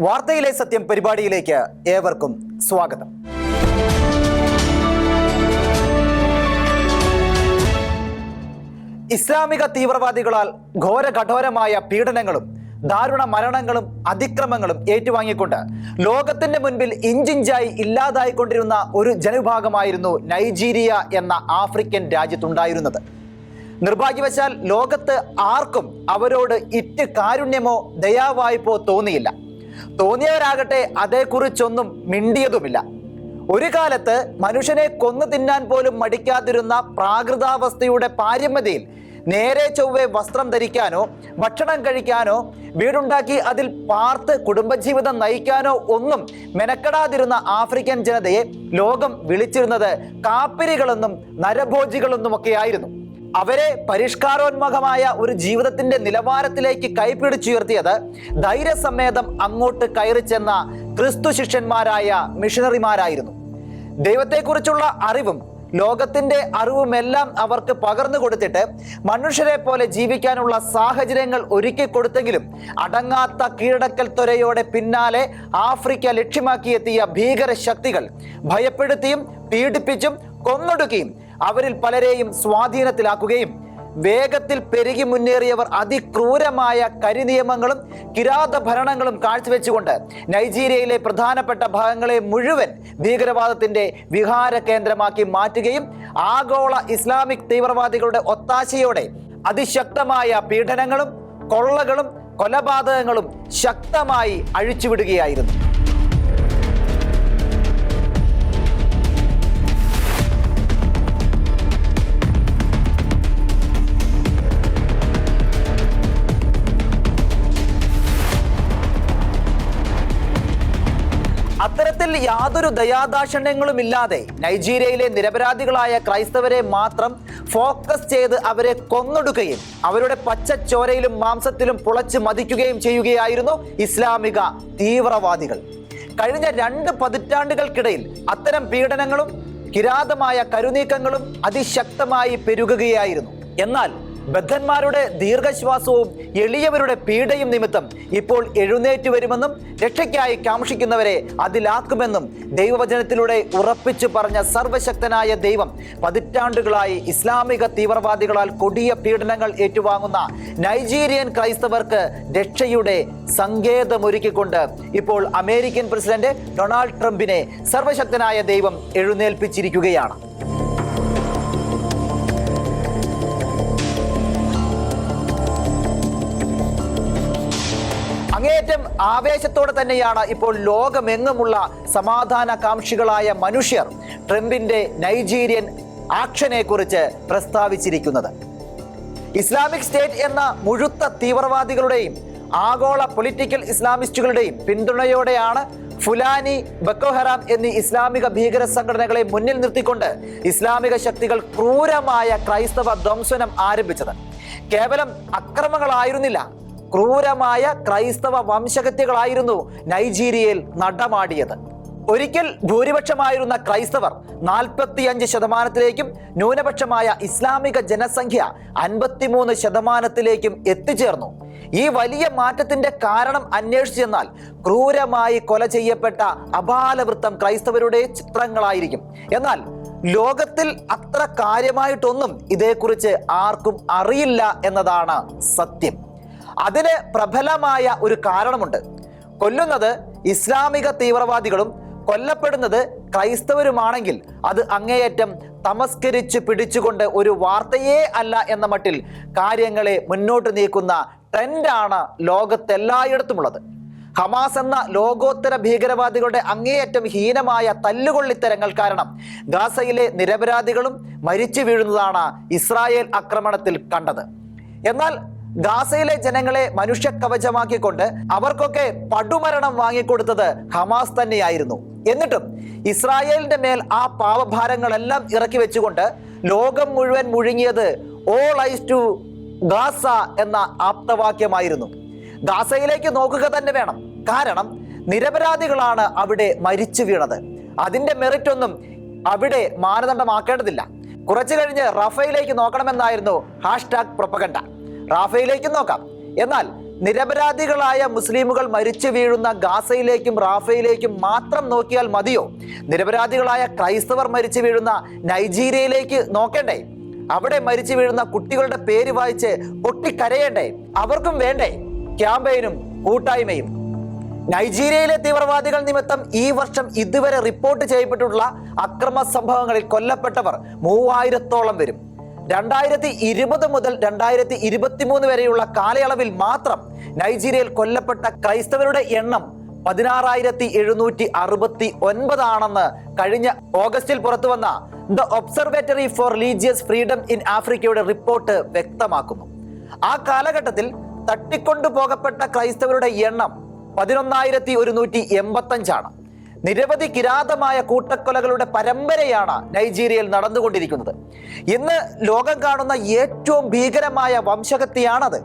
വാർത്തയിലെ സത്യം പരിപാടിയിലേക്ക് ഏവർക്കും സ്വാഗതം. ഇസ്ലാമിക തീവ്രവാദികളാൽ ഘോരകഠോരമായ പീഡനങ്ങളും ദാരുണ മരണങ്ങളും അതിക്രമങ്ങളും ഏറ്റുവാങ്ങിക്കൊണ്ട് ലോകത്തിന്റെ മുൻപിൽ ഇഞ്ചിഞ്ചായി ഇല്ലാതായിക്കൊണ്ടിരുന്ന ഒരു ജനവിഭാഗമായിരുന്നു നൈജീരിയ എന്ന ആഫ്രിക്കൻ രാജ്യത്തുണ്ടായിരുന്നത്. നിർഭാഗ്യവശാൽ ലോകത്ത് ആർക്കും അവരോട് ഇറ്റ് കാരുണ്യമോ ദയാവായ്പോ തോന്നിയില്ല. തോന്നിയവരാകട്ടെ അതേക്കുറിച്ചൊന്നും മിണ്ടിയതുമില്ല. ഒരു കാലത്ത് മനുഷ്യനെ കൊന്നു തിന്നാൻ പോലും മടിക്കാതിരുന്ന പ്രാകൃതാവസ്ഥയുടെ പാരമ്യതയിൽ നേരെ ചൊവ്വേ വസ്ത്രം ധരിക്കാനോ ഭക്ഷണം കഴിക്കാനോ വീടുണ്ടാക്കി അതിൽ പാർത്ത് കുടുംബജീവിതം നയിക്കാനോ ഒന്നും മെനക്കെടാതിരുന്ന ആഫ്രിക്കൻ ജനതയെ ലോകം വിളിച്ചിരുന്നത് കാപ്പിരികളെന്നും നരഭോജികളെന്നുമൊക്കെയായിരുന്നു. അവരെ പരിഷ്കാരോന്മുഖമായ ഒരു ജീവിതത്തിന്റെ നിലവാരത്തിലേക്ക് കൈപിടിച്ചുയർത്തിയത് ധൈര്യസമേതം അങ്ങോട്ട് കയറി ചെന്ന ക്രിസ്തു ശിഷ്യന്മാരായ മിഷണറിമാരായിരുന്നു. ദൈവത്തെക്കുറിച്ചുള്ള അറിവും ലോകത്തിന്റെ അറിവുമെല്ലാം അവർക്ക് പകർന്നു കൊടുത്തിട്ട് മനുഷ്യരെ പോലെ ജീവിക്കാനുള്ള സാഹചര്യങ്ങൾ ഒരുക്കി കൊടുത്തെങ്കിലും അടങ്ങാത്ത കീഴടക്കൽ ത്വരയോടെ പിന്നാലെ ആഫ്രിക്ക ലക്ഷ്യമാക്കിയെത്തിയ ഭീകര ശക്തികൾ ഭയപ്പെടുത്തിയും പീഡിപ്പിച്ചും കൊന്നൊടുക്കുകയും അവരിൽ പലരെയും സ്വാധീനത്തിലാക്കുകയും വേഗത്തിൽ പെരുകി മുന്നേറിയവർ അതിക്രൂരമായ കരിനിയമങ്ങളും കിരാത ഭരണങ്ങളും കാഴ്ചവെച്ചുകൊണ്ട് നൈജീരിയയിലെ പ്രധാനപ്പെട്ട ഭാഗങ്ങളെ മുഴുവൻ ഭീകരവാദത്തിന്റെ വിഹാര കേന്ദ്രമാക്കി മാറ്റുകയും ആഗോള ഇസ്ലാമിക് തീവ്രവാദികളുടെ ഒത്താശയോടെ അതിശക്തമായ പീഡനങ്ങളും കൊള്ളകളും കൊലപാതകങ്ങളും ശക്തമായി അഴിച്ചുവിടുകയായിരുന്നു. യാതൊരു ദയാദാക്ഷണ്യങ്ങളും ഇല്ലാതെ നൈജീരിയയിലെ നിരപരാധികളായ ക്രൈസ്തവരെ മാത്രം ഫോക്കസ് ചെയ്ത് അവരെ കൊന്നൊടുക്കുകയും അവരുടെ പച്ചച്ചോരയിലും മാംസത്തിലും പുളച്ച് മതിക്കുകയും ചെയ്യുകയായിരുന്നു ഇസ്ലാമിക തീവ്രവാദികൾ. കഴിഞ്ഞ രണ്ട് പതിറ്റാണ്ടുകൾക്കിടയിൽ അത്തരം പീഡനങ്ങളും കിരാതമായ കരുനീക്കങ്ങളും അതിശക്തമായി പെരുകുകയായിരുന്നു. എന്നാൽ ബദ്ധന്മാരുടെ ദീർഘശ്വാസവും എളിയവരുടെ പീഡയും നിമിത്തം ഇപ്പോൾ എഴുന്നേറ്റ് വരുമെന്നും രക്ഷയ്ക്കായി കാംക്ഷിക്കുന്നവരെ അതിലാക്കുമെന്നും ദൈവവചനത്തിലൂടെ ഉറപ്പിച്ചു പറഞ്ഞ സർവശക്തനായ ദൈവം പതിറ്റാണ്ടുകളായി ഇസ്ലാമിക തീവ്രവാദികളാൽ കൊടിയ പീഡനങ്ങൾ ഏറ്റുവാങ്ങുന്ന നൈജീരിയൻ ക്രൈസ്തവർക്ക് രക്ഷയുടെ സങ്കേതമൊരുക്കിക്കൊണ്ട് ഇപ്പോൾ അമേരിക്കൻ പ്രസിഡന്റ് ഡൊണാൾഡ് ട്രംപിനെ സർവശക്തനായ ദൈവം എഴുന്നേൽപ്പിച്ചിരിക്കുകയാണ്. അങ്ങേയറ്റം ആവേശത്തോടെ തന്നെയാണ് ഇപ്പോൾ ലോകമെങ്ങുമുള്ള സമാധാനകാംക്ഷികളായ മനുഷ്യർ ട്രംപിന്റെ നൈജീരിയൻ ആക്ഷനെ കുറിച്ച് പ്രസ്താവിച്ചിരിക്കുന്നത്. ഇസ്ലാമിക് സ്റ്റേറ്റ് എന്ന മുഴുത്ത തീവ്രവാദികളുടെയും ആഗോള പൊളിറ്റിക്കൽ ഇസ്ലാമിസ്റ്റുകളുടെയും പിന്തുണയോടെയാണ് ഫുലാനി ബക്കോഹറാം എന്നീ ഇസ്ലാമിക ഭീകര സംഘടനകളെ മുന്നിൽ നിർത്തിക്കൊണ്ട് ഇസ്ലാമിക ശക്തികൾ ക്രൂരമായ ക്രൈസ്തവ ധ്വംസനം ആരംഭിച്ചത്. കേവലം അക്രമങ്ങളായിരുന്നില്ല ക്രൂരമായ ക്രൈസ്തവ വംശഹത്യകളായിരുന്നു നൈജീരിയയിൽ നടമാടിയത്. ഒരിക്കൽ ഭൂരിപക്ഷമായിരുന്ന ക്രൈസ്തവർ നാൽപ്പത്തിയഞ്ച് ശതമാനത്തിലേക്കും ന്യൂനപക്ഷമായ ഇസ്ലാമിക ജനസംഖ്യ അൻപത്തിമൂന്ന് ശതമാനത്തിലേക്കും എത്തിച്ചേർന്നു. ഈ വലിയ മാറ്റത്തിന്റെ കാരണം അന്വേഷിച്ചു ചെന്നാൽ ക്രൂരമായി കൊല ചെയ്യപ്പെട്ട അപാലവൃത്തം ക്രൈസ്തവരുടെ ചിത്രങ്ങളായിരിക്കും. എന്നാൽ ലോകത്തിൽ അത്ര കാര്യമായിട്ടൊന്നും ഇതേക്കുറിച്ച് ആർക്കും അറിയില്ല എന്നതാണ് സത്യം. അതിന് പ്രബലമായ ഒരു കാരണമുണ്ട്. കൊല്ലുന്നത് ഇസ്ലാമിക തീവ്രവാദികളും കൊല്ലപ്പെടുന്നത് ക്രൈസ്തവരുമാണെങ്കിൽ അത് അങ്ങേയറ്റം തമസ്കരിച്ച് പിടിച്ചുകൊണ്ട് ഒരു വാർത്തയേ അല്ല എന്ന മട്ടിൽ കാര്യങ്ങളെ മുന്നോട്ട് നീക്കുന്ന ട്രെൻഡാണ് ലോകത്തെല്ലായിടത്തുമുള്ളത്. ഹമാസ് എന്ന ലോകോത്തര ഭീകരവാദികളുടെ അങ്ങേയറ്റം ഹീനമായ തല്ലുകൊള്ളിത്തരങ്ങൾ കാരണം ഗാസയിലെ നിരപരാധികളും മരിച്ചു വീഴുന്നതാണ് ഇസ്രായേൽ ആക്രമണത്തിൽ കണ്ടത്. എന്നാൽ ഗാസയിലെ ജനങ്ങളെ മനുഷ്യ കവചമാക്കിക്കൊണ്ട് അവർക്കൊക്കെ പടുമരണം വാങ്ങിക്കൊടുത്തത് ഹമാസ് തന്നെയായിരുന്നു. എന്നിട്ടും ഇസ്രായേലിന്റെ മേൽ ആ പാവഭാരങ്ങളെല്ലാം ഇറക്കി വെച്ചുകൊണ്ട് ലോകം മുഴുവൻ മുഴുങ്ങിയത് ഓൾ ഐസ് ടു ഗാസ എന്ന ആപ്തവാക്യമായിരുന്നു. ഗാസയിലേക്ക് നോക്കുക തന്നെ വേണം. കാരണം നിരപരാധികളാണ് അവിടെ മരിച്ചു വീണത്. അതിന്റെ മെറിറ്റ് ഒന്നും അവിടെ മാനദണ്ഡമാക്കേണ്ടതില്ല. കുറച്ചു കഴിഞ്ഞ് റഫയിലേക്ക് നോക്കണമെന്നായിരുന്നു ഹാഷ്ടാഗ് പ്രൊപ്പഗണ്ട. റാഫയിലേക്ക് നോക്കാം. എന്നാൽ നിരപരാധികളായ മുസ്ലിമുകൾ മരിച്ചു വീഴുന്ന ഗാസയിലേക്കും റാഫയിലേക്കും മാത്രം നോക്കിയാൽ മതിയോ? നിരപരാധികളായ ക്രൈസ്തവർ മരിച്ചു വീഴുന്ന നൈജീരിയയിലേക്ക് നോക്കണ്ടേ? അവിടെ മരിച്ചു വീഴുന്ന കുട്ടികളുടെ പേര് വായിച്ച് പൊട്ടിക്കരയണ്ടേ? അവർക്കും വേണ്ടേ? ക്യാമ്പയിനും കൂട്ടായ്മയും. നൈജീരിയയിലെ തീവ്രവാദികൾ നിമിത്തം ഈ വർഷം ഇതുവരെ റിപ്പോർട്ട് ചെയ്യപ്പെട്ടിട്ടുള്ള അക്രമ സംഭവങ്ങളിൽ കൊല്ലപ്പെട്ടവർ മൂവായിരത്തോളം വരും. രണ്ടായിരത്തി ഇരുപത് മുതൽ രണ്ടായിരത്തി ഇരുപത്തിമൂന്ന് വരെയുള്ള കാലയളവിൽ മാത്രം നൈജീരിയയിൽ കൊല്ലപ്പെട്ട ക്രൈസ്തവരുടെ എണ്ണം പതിനാറായിരത്തി എഴുന്നൂറ്റി അറുപത്തി ഒൻപതാണെന്ന് കഴിഞ്ഞ ഓഗസ്റ്റിൽ പുറത്തുവന്ന the observatory for religious freedom in ആഫ്രിക്കയുടെ റിപ്പോർട്ട് വ്യക്തമാക്കുന്നു. ആ കാലഘട്ടത്തിൽ തട്ടിക്കൊണ്ടു പോകപ്പെട്ട ക്രൈസ്തവരുടെ എണ്ണം പതിനൊന്നായിരത്തി ഒരുന്നൂറ്റി എൺപത്തഞ്ചാണ് നിരവധി കിരാതമായ കൂട്ടക്കൊലകളുടെ പരമ്പരയാണ് നൈജീരിയയിൽ നടന്നുകൊണ്ടിരിക്കുന്നത്. ഇന്ന് ലോകം കാണുന്ന ഏറ്റവും ഭീകരമായ വംശഹത്യയാണത്.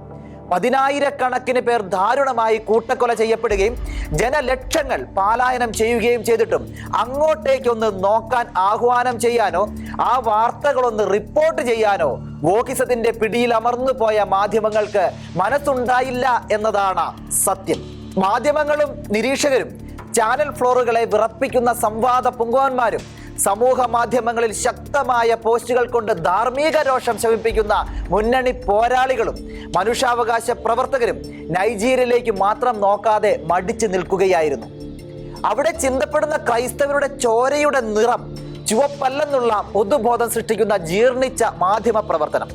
പതിനായിരക്കണക്കിന് പേർ ദാരുണമായി കൂട്ടക്കൊല ചെയ്യപ്പെടുകയും ജനലക്ഷങ്ങൾ പാലായനം ചെയ്യുകയും ചെയ്തിട്ടും അങ്ങോട്ടേക്കൊന്ന് നോക്കാൻ ആഹ്വാനം ചെയ്യാനോ ആ വാർത്തകളൊന്ന് റിപ്പോർട്ട് ചെയ്യാനോ വോക്കിസത്തിന്റെ പിടിയിൽ അമർന്നു പോയ മാധ്യമങ്ങൾക്ക് മനസ്സുണ്ടായില്ല എന്നതാണ് സത്യം. മാധ്യമങ്ങളും നിരീക്ഷകരും ചാനൽ ഫ്ലോറുകളെ വിറപ്പിക്കുന്ന സംവാദ പൊങ്കോന്മാരും സമൂഹ മാധ്യമങ്ങളിൽ ശക്തമായ പോസ്റ്റുകൾ കൊണ്ട് ധാർമ്മിക രോഷം ശമിപ്പിക്കുന്ന മുന്നണി പോരാളികളും മനുഷ്യാവകാശ പ്രവർത്തകരും നൈജീരിയയിലേക്ക് മാത്രം നോക്കാതെ മടിച്ചു നിൽക്കുകയായിരുന്നു. അവിടെ ചിന്തപ്പെടുന്ന ക്രൈസ്തവരുടെ ചോരയുടെ നിറം ചുവപ്പല്ലെന്നുള്ള പൊതുബോധം സൃഷ്ടിക്കുന്ന ജീർണിച്ച മാധ്യമ പ്രവർത്തനം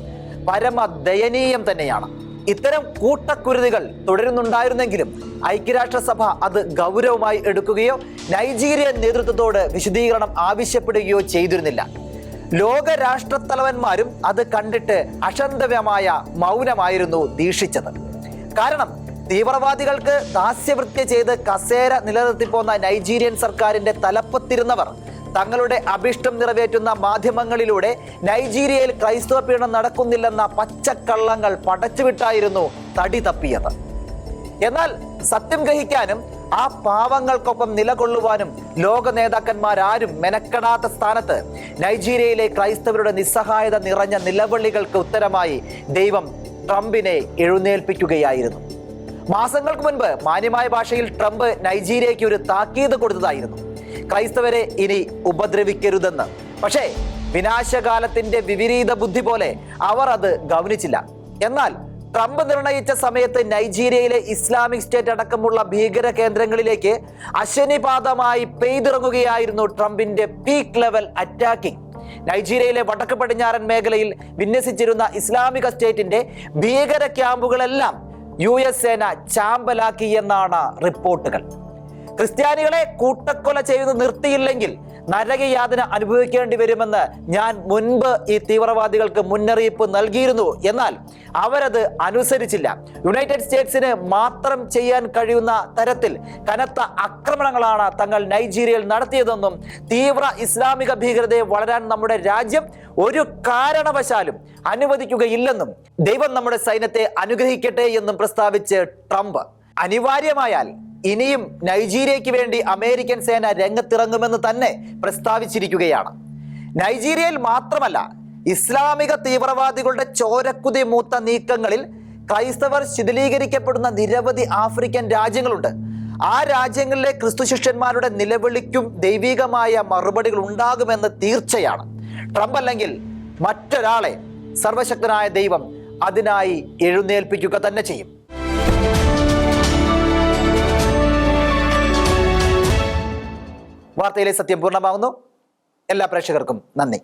പരമ ദയനീയം തന്നെയാണ്. ഇത്തരം കൂട്ടക്കുരുതികൾ തുടരുന്നുണ്ടായിരുന്നെങ്കിലും ഐക്യരാഷ്ട്രസഭ അത് ഗൗരവമായി എടുക്കുകയോ നൈജീരിയൻ നേതൃത്വത്തോട് വിശദീകരണം ആവശ്യപ്പെടുകയോ ചെയ്തിരുന്നില്ല. ലോക രാഷ്ട്രത്തലവന്മാരും അത് കണ്ടിട്ട് അക്ഷന്തവ്യമായ മൗനമായിരുന്നു ദീക്ഷിച്ചത്. കാരണം തീവ്രവാദികൾക്ക് ദാസ്യവൃത്തി ചെയ്ത് കസേര നിലനിർത്തിപ്പോന്ന നൈജീരിയൻ സർക്കാരിന്റെ തലപ്പത്തിരുന്നവർ തങ്ങളുടെ അഭിഷ്ടം നിറവേറ്റുന്ന മാധ്യമങ്ങളിലൂടെ നൈജീരിയയിൽ ക്രൈസ്തവ പീഡനം നടക്കുന്നില്ലെന്ന പച്ചക്കള്ളങ്ങൾ പടച്ചുവിട്ടായിരുന്നു തടി തപ്പിയത്. എന്നാൽ സത്യം ഗ്രഹിക്കാനും ആ പാവങ്ങൾക്കൊപ്പം നിലകൊള്ളുവാനും ലോക നേതാക്കന്മാരാരും മെനക്കെടാത്ത സ്ഥാനത്ത് നൈജീരിയയിലെ ക്രൈസ്തവരുടെ നിസ്സഹായത നിറഞ്ഞ നിലവിളികൾക്ക് ഉത്തരമായി ദൈവം ട്രംപിനെ എഴുന്നേൽപ്പിക്കുകയായിരുന്നു. മാസങ്ങൾക്ക് മുൻപ് മാന്യമായ ഭാഷയിൽ ട്രംപ് നൈജീരിയയ്ക്ക് ഒരു താക്കീത് കൊടുത്തതായിരുന്നു. ക്രൈസ്തവരെ ഇനി ഉപദ്രവിക്കരുതെന്ന്. പക്ഷേ വിനാശകാലത്തിന്റെ വിപരീത ബുദ്ധി പോലെ അവർ അത് ഗവനിച്ചില്ല എന്നാൽ ട്രംപ് നിർണയിച്ച സമയത്ത് നൈജീരിയയിലെ ഇസ്ലാമിക് സ്റ്റേറ്റ് അടക്കമുള്ള ഭീകര കേന്ദ്രങ്ങളിലേക്ക് അശനിപാതമായി പെയ്തിറങ്ങുകയായിരുന്നു ട്രംപിന്റെ പീക്ക് ലെവൽ അറ്റാക്കിംഗ്. നൈജീരിയയിലെ വടക്ക് പടിഞ്ഞാറൻ മേഖലയിൽ വിന്യസിച്ചിരുന്ന ഇസ്ലാമിക സ്റ്റേറ്റിന്റെ ഭീകര ക്യാമ്പുകളെല്ലാം യു എസ് സേന ചാമ്പലാക്കി എന്നാണ് റിപ്പോർട്ടുകൾ. ക്രിസ്ത്യാനികളെ കൂട്ടക്കൊല ചെയ്യുന്നത് നിർത്തിയില്ലെങ്കിൽ നരകയാതന അനുഭവിക്കേണ്ടി വരുമെന്ന് ഞാൻ മുൻപ് ഈ തീവ്രവാദികൾക്ക് മുന്നറിയിപ്പ് നൽകിയിരുന്നു. എന്നാൽ അവരത് അനുസരിച്ചില്ല. യുണൈറ്റഡ് സ്റ്റേറ്റ്സിന് മാത്രം ചെയ്യാൻ കഴിയുന്ന തരത്തിൽ കനത്ത ആക്രമണങ്ങളാണ് തങ്ങൾ നൈജീരിയയിൽ നടത്തിയതെന്നും തീവ്ര ഇസ്ലാമിക ഭീകരതയെ വളരാൻ നമ്മുടെ രാജ്യം ഒരു കാരണവശാലും അനുവദിക്കുകയില്ലെന്നും ദൈവം നമ്മുടെ സൈന്യത്തെ അനുഗ്രഹിക്കട്ടെ എന്നും പ്രസ്താവിച്ച് ട്രംപ് അനിവാര്യമായാൽ ഇനിയും നൈജീരിയയ്ക്ക് വേണ്ടി അമേരിക്കൻ സേന രംഗത്തിറങ്ങുമെന്ന് തന്നെ പ്രസ്താവിച്ചിരിക്കുകയാണ്. നൈജീരിയയിൽ മാത്രമല്ല ഇസ്ലാമിക തീവ്രവാദികളുടെ ചോരക്കുതി മൂത്ത നീക്കങ്ങളിൽ ക്രൈസ്തവർ ശിഥിലീകരിക്കപ്പെടുന്ന നിരവധി ആഫ്രിക്കൻ രാജ്യങ്ങളുണ്ട്. ആ രാജ്യങ്ങളിലെ ക്രിസ്തു ശിഷ്യന്മാരുടെ നിലവിളിക്കും ദൈവികമായ മറുപടികൾ ഉണ്ടാകുമെന്ന് തീർച്ചയാണ്. ട്രംപ് അല്ലെങ്കിൽ മറ്റൊരാളെ സർവശക്തനായ ദൈവം അതിനായി എഴുന്നേൽപ്പിക്കുക തന്നെ ചെയ്യും. വാർത്തയിലെ സത്യം പൂർണമാകുന്നു. എല്ലാ പ്രേക്ഷകർക്കും നന്ദി.